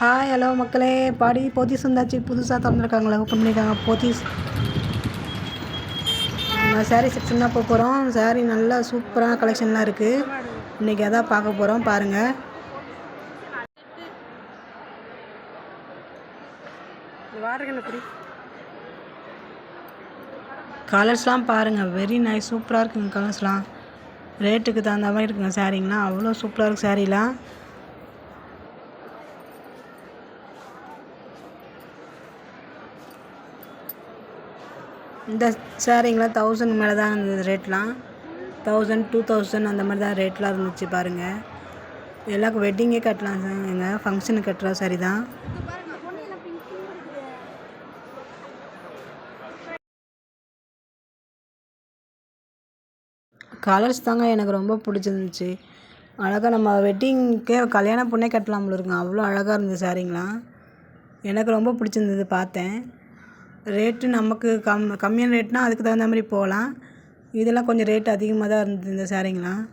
Hi hello மக்களே. பாடி போத்தீஸ் வந்தாச்சு. புதுசாக திறந்துருக்காங்களா. ஓப்பன் பண்ணியிருக்காங்க போத்தீஸ். நம்ம சாரீ செக்ஷன் தான் போக போகிறோம் சாரீ நல்லா சூப்பரான கலெக்ஷன்லாம் இருக்குது இன்றைக்கி அதான் பார்க்க போகிறோம் பாருங்கள் கலர்ஸ்லாம் பாருங்கள் வெரி நைஸ் சூப்பராக இருக்குங்க கலர்ஸ்லாம் ரேட்டுக்கு தகுந்த மாதிரி இருக்குங்க சாரீங்களாம் அவ்வளோ சூப்பராக இருக்குது சாரீலாம் இந்த சேரீங்களா தௌசண்ட் மேலே தான் இருந்தது ரேட்லாம் தௌசண்ட் டூ தௌசண்ட் அந்த மாதிரி தான் ரேட்லாம் இருந்துச்சு பாருங்கள் எல்லாருக்கும் வெட்டிங்கே கட்டலாம் எங்கள் ஃபங்க்ஷனுக்கு கட்டுற சாரி தான் கலர்ஸ் தாங்க எனக்கு ரொம்ப பிடிச்சிருந்துச்சு. அழகாக நம்ம வெட்டிங்க்கே கல்யாண பொண்ணே கட்டலாம் இருக்கும் இருக்குங்க. அவ்வளோ அழகாக இருந்தது சாரீங்களாம் எனக்கு ரொம்ப பிடிச்சிருந்தது பார்த்தேன். ரேட்டு நமக்கு கம் கம்மியான ரேட்னா அதுக்கு தகுந்த மாதிரி போகலாம். இதெல்லாம் கொஞ்சம் ரேட் அதிகமாக தான் இருந்தது இந்த சாரீங்களாம்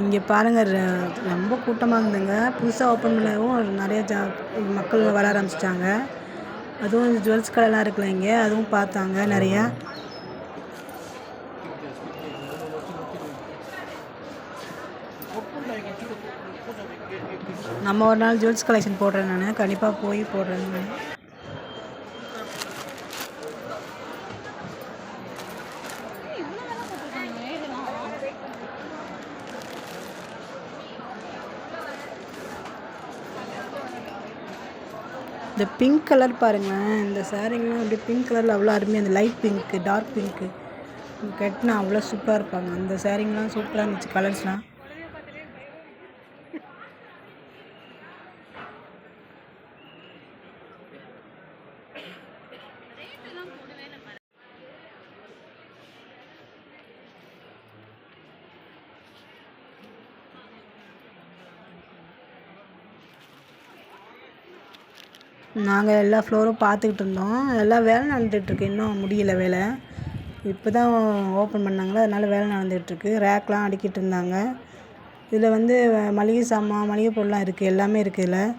இங்கே பாருங்கள் ரொம்ப கூட்டமாக இருந்ததுங்க புதுசாக ஓப்பன் பண்ணவும் நிறைய ஜா மக்கள் வர ஆரம்பிச்சிட்டாங்க. அதுவும் ஜுவல்ஸ் கடைலாம் இருக்குல்ல இங்கே அதுவும் பார்த்தாங்க நிறையா. நம்ம ஒரு நாள் ஜுவல்ஸ் கலெக்ஷன் போடுறேன் நான். கண்டிப்பாக போய் போடுறேன் நான். இந்த பிங்க் கலர் பாருங்களேன். இந்த சாரீங்கெலாம் அப்படியே பிங்க் கலரில் அவ்வளோ அருமையாக அந்த லைட் பிங்க்கு டார்க் பிங்க்கு கட்டினா அவ்வளோ சூப்பராக இருப்பாங்க. அந்த சாரீங்கெலாம் சூப்பராக இருந்துச்சு கலர்ஸ்லாம் நாங்கள் எல்லா ஃப்ளோரும் பார்த்துக்கிட்டு இருந்தோம். எல்லாம் வேலை நடந்துகிட்ருக்கு இன்னும் முடியல வேலை. இப்போ தான் ஓப்பன் பண்ணாங்களா? அதனால் வேலை நடந்துகிட்ருக்கு ரேக்லாம் அடுக்கிட்டு இருந்தாங்க. இதில் வந்து மளிகை சாமான் மளிகை பொருள்லாம் இருக்குது எல்லாமே இருக்குது இதில்.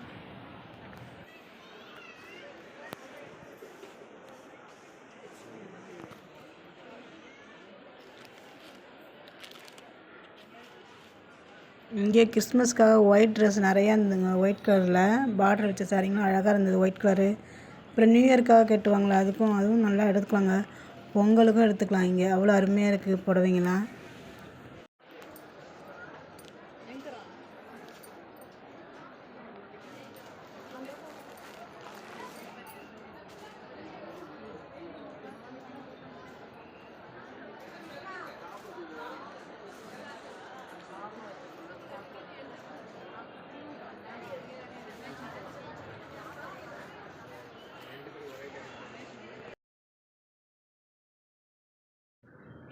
இங்கே கிறிஸ்மஸ்க்காக ஒயிட் ட்ரெஸ் நிறையா இருந்ததுங்க ஒயிட் கலரில் பார்டர் வச்ச சாரீங்களும் அழகாக இருந்தது ஒயிட் கலரு அப்புறம் நியூ இயர்க்காக கட்டுவாங்களே அதுக்கும் அதுவும் நல்லா எடுத்துக்கலாங்க. பொங்கலுக்கும் எடுத்துக்கலாம் இங்கே. அவ்வளோ அருமையாக இருக்குது புடவைங்களாம்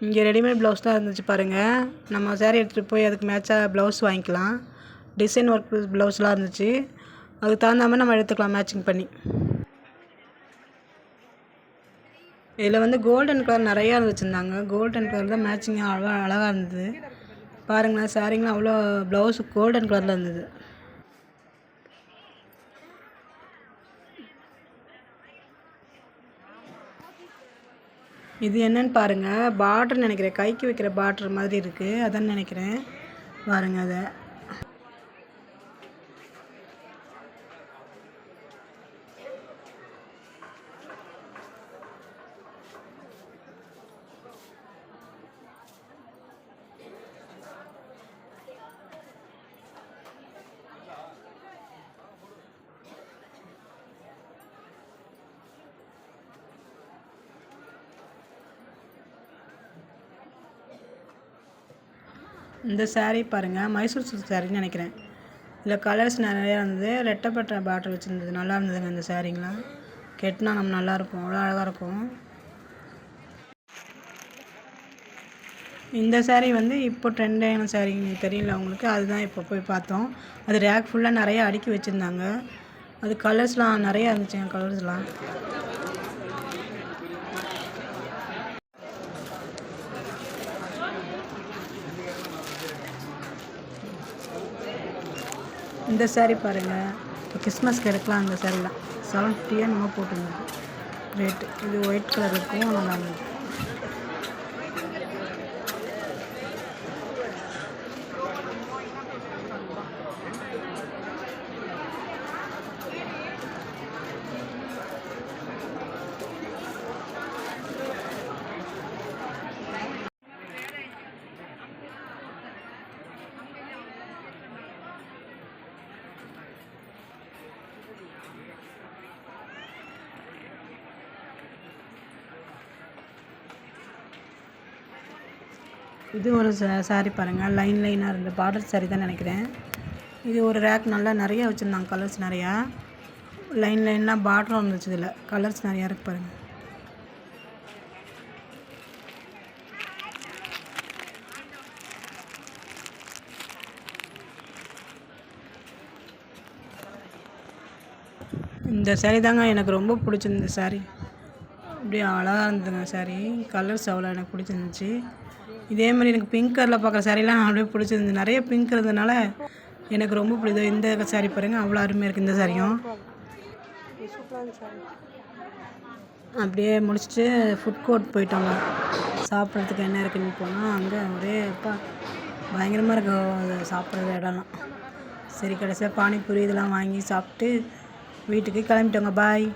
இங்கே ரெடிமேட் ப்ளவுஸ் தான் இருந்துச்சு பாருங்கள் நம்ம சேரீ எடுத்துகிட்டு போய் அதுக்கு மேட்சாக ப்ளவுஸ் வாங்கிக்கலாம். டிசைன் ஒர்க் ப்ளவுஸ்லாம் இருந்துச்சு. அதுக்கு தகுந்த மாதிரி நம்ம எடுத்துக்கலாம் மேட்சிங் பண்ணி. இதில் வந்து கோல்டன் கலர் நிறையா வச்சுருந்தாங்க. கோல்டன் கலர் தான் மேட்சிங்காக அழகாக அழகாக இருந்தது. பாருங்களேன் சாரீங்களாம் அவ்வளோ ப்ளவுஸ் கோல்டன் கலரில் இருந்தது. இது என்னன்னு பாருங்கள் பார்டர் நினைக்கிறேன். கைக்கு வைக்கிற பார்டர் மாதிரி இருக்குது அதான் நினைக்கிறேன். பாருங்கள் அதை. இந்த சாரீ பாருங்கள் மைசூர் சில்க் சாரின்னு நினைக்கிறேன். இதில் கலர்ஸ் நிறையா இருந்தது. ரெட்டப்பட்ட பார்டர் வச்சுருந்தது. நல்லா இருந்ததுங்க இந்த சாரீங்களாம் கெட்டினா நம்ம நல்லாயிருக்கும் அவ்வளோ அழகாக இருக்கும். இந்த சாரீ வந்து இப்போ ட்ரெண்டான சாரீங்க தெரியல உங்களுக்கு. அதுதான் இப்போ போய் பார்த்தோம். அது ரேக் ஃபுல்லாக நிறையா அடுக்கி வச்சுருந்தாங்க. அது கலர்ஸ்லாம் நிறையா இருந்துச்சுங்க கலர்ஸ்லாம் இந்த saree பாருங்கள் இப்போ கிறிஸ்மஸ்க்கு எடுக்கலாம் அந்த சாரீலாம் செவன் ஃபிஃப்டியாக நம்ம போட்டுருந்தோம் ரேட்டு இது ஒயிட் கலர் இருக்கும் நல்லா இது ஒரு சா பாருங்கள் லைன் லைனாக இருந்து பார்டர் saree தான் நினைக்கிறேன். இது ஒரு ரேக் நல்லா நிறைய வச்சுருந்தாங்க கலர்ஸ் நிறையா. லைன் லைனாக பார்டரும் இருந்துச்சு இதில். கலர்ஸ் நிறையா இருக்கு பாருங்கள் இந்த saree தாங்க எனக்கு ரொம்ப பிடிச்சிருந்த saree. அப்படியே அழகாக இருந்ததுங்க சாரீ கலர்ஸ் அவ்வளோ எனக்கு பிடிச்சிருந்துச்சி. இதே மாதிரி எனக்கு பிங்க் கலரில் பார்க்குற சாரீலாம் அப்படியே பிடிச்சிருந்துது நிறைய பிங்க் இருந்ததுனால எனக்கு ரொம்ப பிடிக்கும் இந்த சாரீ பாருங்கள் அவ்வளோ அருமையாக இருக்குது இந்த சாரியும் அப்படியே முடிச்சுட்டு ஃபுட் கோர்ட் போயிட்டோங்க. சாப்பிட்றதுக்கு என்ன இருக்குன்னு போனால் அங்கே ஒரே அப்பா பயங்கரமாக இருக்கும் அது சாப்பிட்ற இடம்லாம். சரி கடைசியாக பானிபூரி இதெல்லாம் வாங்கி சாப்பிட்டு வீட்டுக்கு கிளம்பிட்டோங்க. பாய்